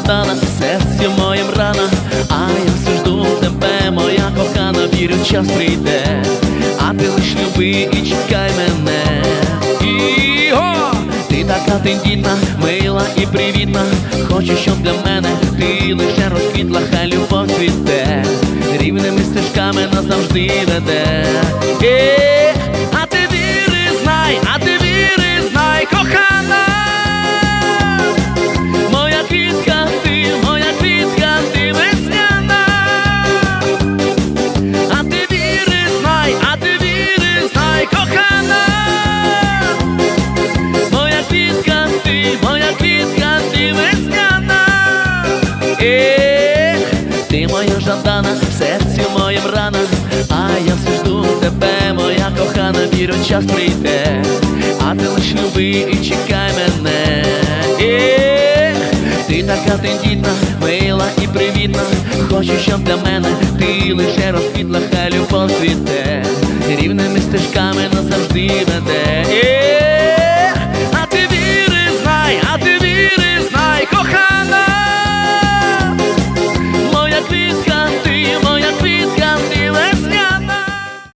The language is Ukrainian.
страждана, серці моєм рана, а я все жду тебе, моя кохана, вірю, час прийде, а ти лиш люби і чекай мене. Іго! Ти така тендітна, мила і привітна. Хочу, щоб для мене ти лише розквітла, хай любов цвіте, рівними стежками назавжди веде. Моя квітка, ти весняна. Ех, ти моя жадана, в серці моєм рана, а я все жду тебе, моя кохана, вірю, час прийде, а ти лиш люби і чекай мене. Ех, ти така тендітна, мила і привітна. Хочу, щоб для мене ти лише розквітла, хай любов цвіте, рівними стежками назавжди веде.